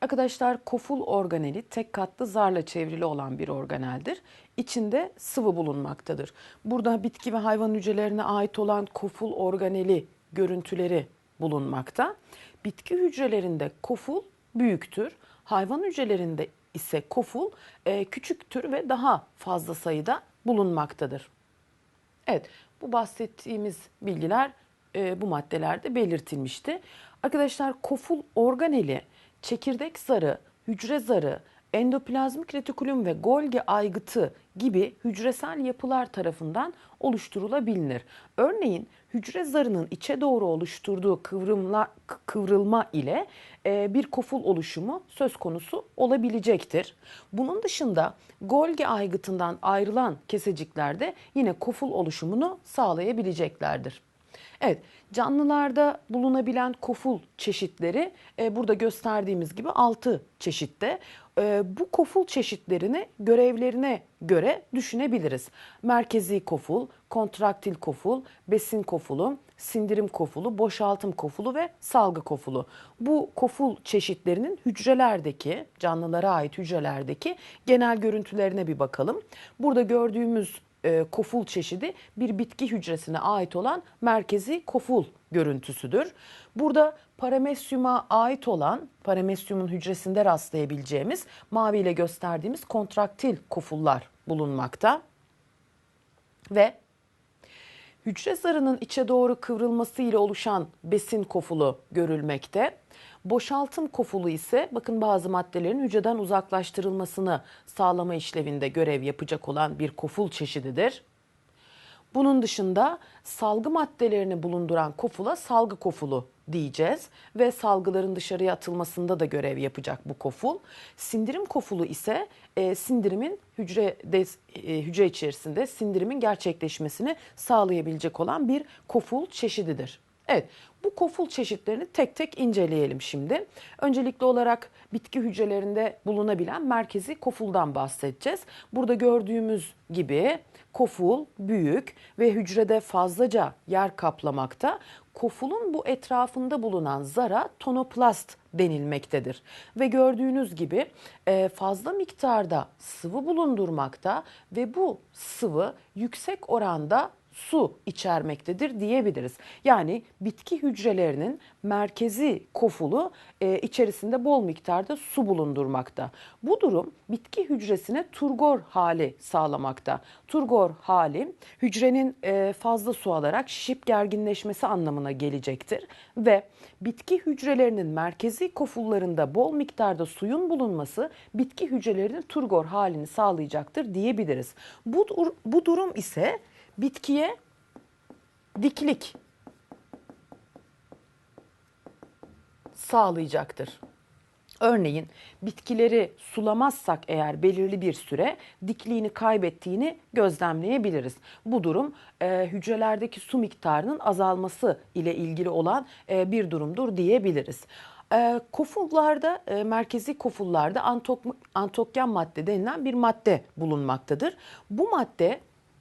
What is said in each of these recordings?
Arkadaşlar koful organeli tek katlı zarla çevrili olan bir organeldir. İçinde sıvı bulunmaktadır. Burada bitki ve hayvan hücrelerine ait olan koful organeli görüntüleri bulunmakta. Bitki hücrelerinde koful büyüktür. Hayvan hücrelerinde ise koful e, küçüktür ve daha fazla sayıda bulunmaktadır. Evet, bu bahsettiğimiz bilgiler e, bu maddelerde belirtilmişti. Arkadaşlar koful organeli, çekirdek zarı, hücre zarı, endoplazmik retikulum ve Golgi aygıtı gibi hücresel yapılar tarafından oluşturulabilir. Örneğin hücre zarının içe doğru oluşturduğu kıvrımla, kıvrılma ile e, bir koful oluşumu söz konusu olabilecektir. Bunun dışında Golgi aygıtından ayrılan kesecikler de yine koful oluşumunu sağlayabileceklerdir. Evet, canlılarda bulunabilen koful çeşitleri e, burada gösterdiğimiz gibi 6 çeşitte. E, bu koful çeşitlerini görevlerine göre düşünebiliriz. Merkezi koful, kontraktil koful, besin kofulu, sindirim kofulu, boşaltım kofulu ve salgı kofulu. Bu koful çeşitlerinin hücrelerdeki, canlılara ait hücrelerdeki genel görüntülerine bir bakalım. Burada gördüğümüz e, koful çeşidi bir bitki hücresine ait olan merkezi koful görüntüsüdür. Burada paramesyuma ait olan paramesyumun hücresinde rastlayabileceğimiz mavi ile gösterdiğimiz kontraktil kofullar bulunmakta. Ve hücre zarının içe doğru kıvrılması ile oluşan besin kofulu görülmekte. Boşaltım kofulu ise bakın bazı maddelerin hücreden uzaklaştırılmasını sağlama işlevinde görev yapacak olan bir koful çeşididir. Bunun dışında salgı maddelerini bulunduran kofula salgı kofulu diyeceğiz ve salgıların dışarıya atılmasında da görev yapacak bu koful. Sindirim kofulu ise e, sindirimin hücre e, hücre içerisinde sindirimin gerçekleşmesini sağlayabilecek olan bir koful çeşididir. Evet, bu koful çeşitlerini tek tek inceleyelim şimdi. Öncelikli olarak bitki hücrelerinde bulunabilen merkezi kofuldan bahsedeceğiz. Burada gördüğümüz gibi koful büyük ve hücrede fazlaca yer kaplamakta. Kofulun bu etrafında bulunan zara tonoplast denilmektedir. Ve gördüğünüz gibi e, fazla miktarda sıvı bulundurmakta ve bu sıvı yüksek oranda su içermektedir diyebiliriz. Yani bitki hücrelerinin merkezi kofulu e, içerisinde bol miktarda su bulundurmakta. Bu durum bitki hücresine turgor hali sağlamakta. Turgor hali hücrenin e, fazla su alarak şişip gerginleşmesi anlamına gelecektir ve bitki hücrelerinin merkezi kofullarında bol miktarda suyun bulunması bitki hücrelerinin turgor halini sağlayacaktır diyebiliriz. Bu, bu durum ise bitkiye diklik sağlayacaktır. Örneğin bitkileri sulamazsak eğer belirli bir süre dikliğini kaybettiğini gözlemleyebiliriz. Bu durum e, hücrelerdeki su miktarının azalması ile ilgili olan e, bir durumdur diyebiliriz. E, kofullarda, e, merkezi kofullarda antok, antokyan madde denilen bir madde bulunmaktadır. Bu madde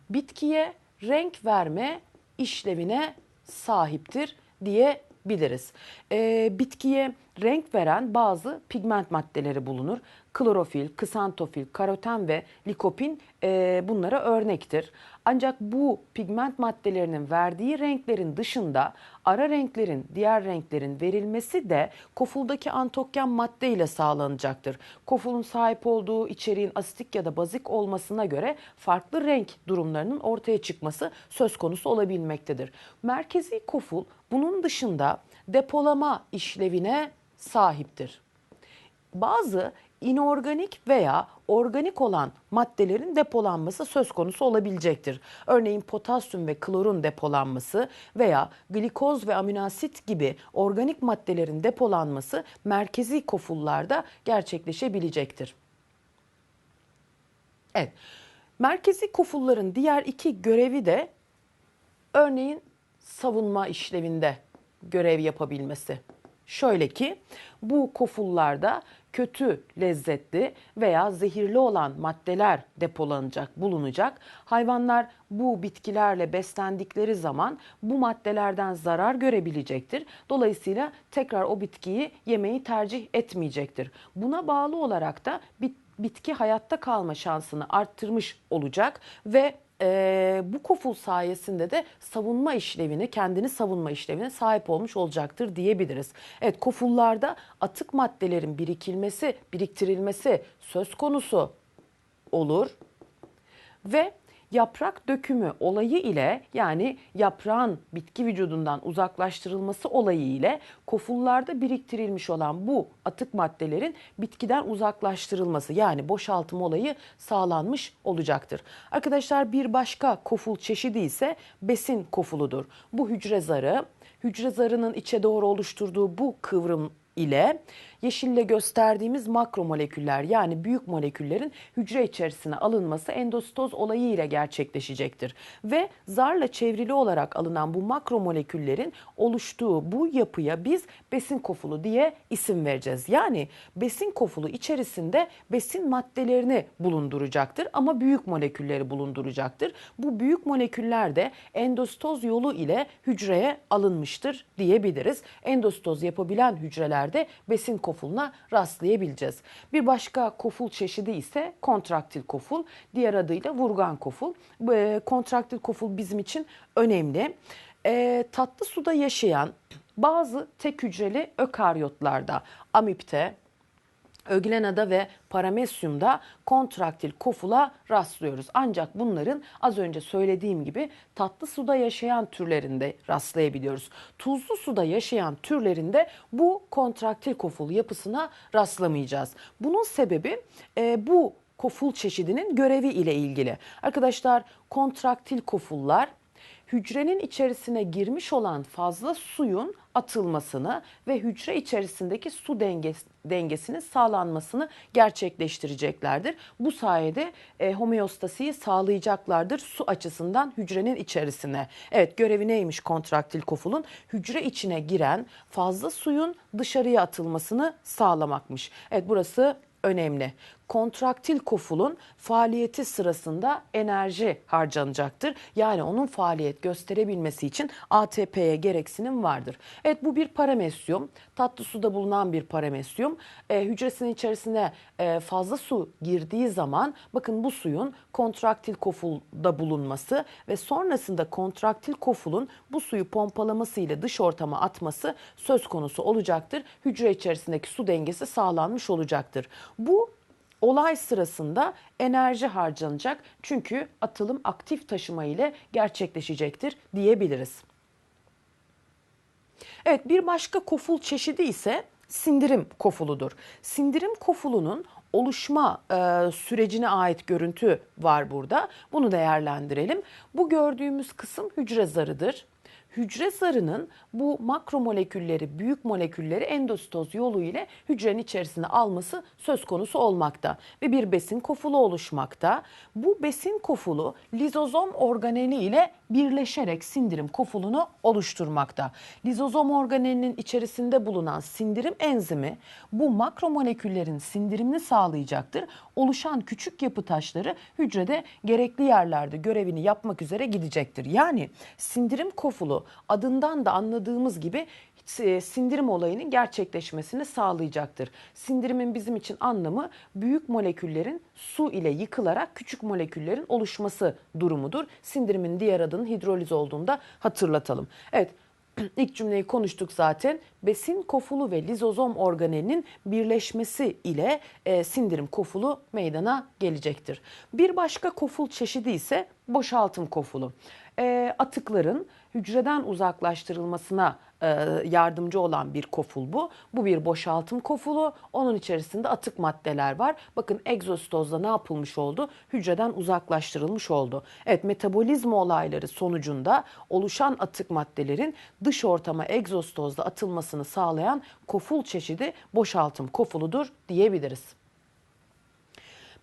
bitkiye renk verme işlevine sahiptir diyebiliriz. E, bitkiye renk veren bazı pigment maddeleri bulunur. Klorofil, kısantofil, karoten ve likopin e, bunlara örnektir. Ancak bu pigment maddelerinin verdiği renklerin dışında ara renklerin, diğer renklerin verilmesi de kofuldaki antokyan madde ile sağlanacaktır. Kofulun sahip olduğu içeriğin asitik ya da bazik olmasına göre farklı renk durumlarının ortaya çıkması söz konusu olabilmektedir. Merkezi koful bunun dışında depolama işlevine sahiptir. Bazı inorganik veya organik olan maddelerin depolanması söz konusu olabilecektir. Örneğin potasyum ve klorun depolanması veya glikoz ve aminoasit gibi organik maddelerin depolanması merkezi kofullarda gerçekleşebilecektir. Evet. Merkezi kofulların diğer iki görevi de örneğin savunma işlevinde görev yapabilmesi. Şöyle ki bu kofullarda kötü lezzetli veya zehirli olan maddeler depolanacak, bulunacak. Hayvanlar bu bitkilerle beslendikleri zaman bu maddelerden zarar görebilecektir. Dolayısıyla tekrar o bitkiyi yemeyi tercih etmeyecektir. Buna bağlı olarak da bit bitki hayatta kalma şansını arttırmış olacak ve e, bu koful sayesinde de savunma işlevini, kendini savunma işlevine sahip olmuş olacaktır diyebiliriz. Evet kofullarda atık maddelerin birikilmesi, biriktirilmesi söz konusu olur ve yaprak dökümü olayı ile yani yaprağın bitki vücudundan uzaklaştırılması olayı ile kofullarda biriktirilmiş olan bu atık maddelerin bitkiden uzaklaştırılması yani boşaltım olayı sağlanmış olacaktır. Arkadaşlar bir başka koful çeşidi ise besin kofuludur. Bu hücre zarı, hücre zarının içe doğru oluşturduğu bu kıvrım ile yeşille gösterdiğimiz makromoleküller yani büyük moleküllerin hücre içerisine alınması endositoz olayı ile gerçekleşecektir. Ve zarla çevrili olarak alınan bu makromoleküllerin oluştuğu bu yapıya biz besin kofulu diye isim vereceğiz. Yani besin kofulu içerisinde besin maddelerini bulunduracaktır ama büyük molekülleri bulunduracaktır. Bu büyük moleküller de endositoz yolu ile hücreye alınmıştır diyebiliriz. Endositoz yapabilen hücrelerde besin kofuluna rastlayabileceğiz. Bir başka koful çeşidi ise kontraktil koful. Diğer adıyla vurgan koful. E, kontraktil koful bizim için önemli. E, tatlı suda yaşayan bazı tek hücreli ökaryotlarda, amipte, Öglenada ve Paramesyum'da kontraktil kofula rastlıyoruz. Ancak bunların az önce söylediğim gibi tatlı suda yaşayan türlerinde rastlayabiliyoruz. Tuzlu suda yaşayan türlerinde bu kontraktil koful yapısına rastlamayacağız. Bunun sebebi e, bu koful çeşidinin görevi ile ilgili. Arkadaşlar kontraktil kofullar hücrenin içerisine girmiş olan fazla suyun atılmasını ve hücre içerisindeki su dengesi, dengesinin sağlanmasını gerçekleştireceklerdir. Bu sayede e, homeostasiyi sağlayacaklardır su açısından hücrenin içerisine. Evet görevi neymiş kontraktil kofulun? Hücre içine giren fazla suyun dışarıya atılmasını sağlamakmış. Evet burası önemli. Kontraktil kofulun faaliyeti sırasında enerji harcanacaktır. Yani onun faaliyet gösterebilmesi için ATP'ye gereksinim vardır. Evet bu bir paramesyum. Tatlı suda bulunan bir paramesyum. E, hücresinin içerisine e, fazla su girdiği zaman bakın bu suyun kontraktil kofulda bulunması ve sonrasında kontraktil kofulun bu suyu pompalaması ile dış ortama atması söz konusu olacaktır. Hücre içerisindeki su dengesi sağlanmış olacaktır. Bu olay sırasında enerji harcanacak. Çünkü atılım aktif taşıma ile gerçekleşecektir diyebiliriz. Evet bir başka koful çeşidi ise sindirim kofuludur. Sindirim kofulunun oluşma e, sürecine ait görüntü var burada. Bunu değerlendirelim. Bu gördüğümüz kısım hücre zarıdır hücre zarının bu makromolekülleri, büyük molekülleri endositoz yolu ile hücrenin içerisine alması söz konusu olmakta ve bir besin kofulu oluşmakta. Bu besin kofulu lizozom organeli ile birleşerek sindirim kofulunu oluşturmakta. Lizozom organelinin içerisinde bulunan sindirim enzimi bu makromoleküllerin sindirimini sağlayacaktır. Oluşan küçük yapı taşları hücrede gerekli yerlerde görevini yapmak üzere gidecektir. Yani sindirim kofulu adından da anladığımız gibi e, sindirim olayının gerçekleşmesini sağlayacaktır. Sindirimin bizim için anlamı büyük moleküllerin su ile yıkılarak küçük moleküllerin oluşması durumudur. Sindirimin diğer adının hidroliz olduğunda hatırlatalım. Evet İlk cümleyi konuştuk zaten. Besin kofulu ve lizozom organelinin birleşmesi ile e, sindirim kofulu meydana gelecektir. Bir başka koful çeşidi ise boşaltım kofulu. E, atıkların hücreden uzaklaştırılmasına e, yardımcı olan bir koful bu. Bu bir boşaltım kofulu. Onun içerisinde atık maddeler var. Bakın egzostozda ne yapılmış oldu? Hücreden uzaklaştırılmış oldu. Evet metabolizma olayları sonucunda oluşan atık maddelerin dış ortama egzostozda atılmasını sağlayan koful çeşidi boşaltım kofuludur diyebiliriz.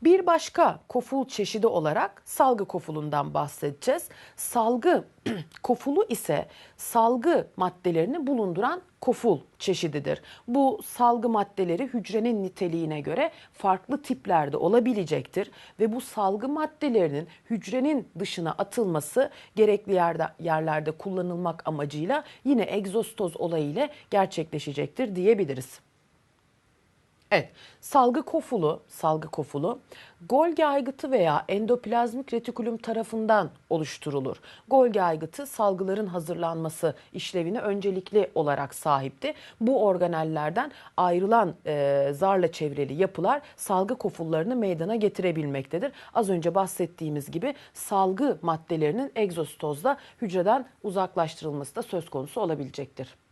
Bir başka koful çeşidi olarak salgı kofulundan bahsedeceğiz. Salgı kofulu ise salgı maddelerini bulunduran koful çeşididir. Bu salgı maddeleri hücrenin niteliğine göre farklı tiplerde olabilecektir ve bu salgı maddelerinin hücrenin dışına atılması gerekli yerde yerlerde kullanılmak amacıyla yine egzostoz olayı ile gerçekleşecektir diyebiliriz. Evet, salgı kofulu, salgı kofulu Golgi aygıtı veya endoplazmik retikulum tarafından oluşturulur. Golgi aygıtı salgıların hazırlanması işlevine öncelikli olarak sahipti. Bu organellerden ayrılan e, zarla çevrili yapılar salgı kofullarını meydana getirebilmektedir. Az önce bahsettiğimiz gibi salgı maddelerinin egzostozda hücreden uzaklaştırılması da söz konusu olabilecektir.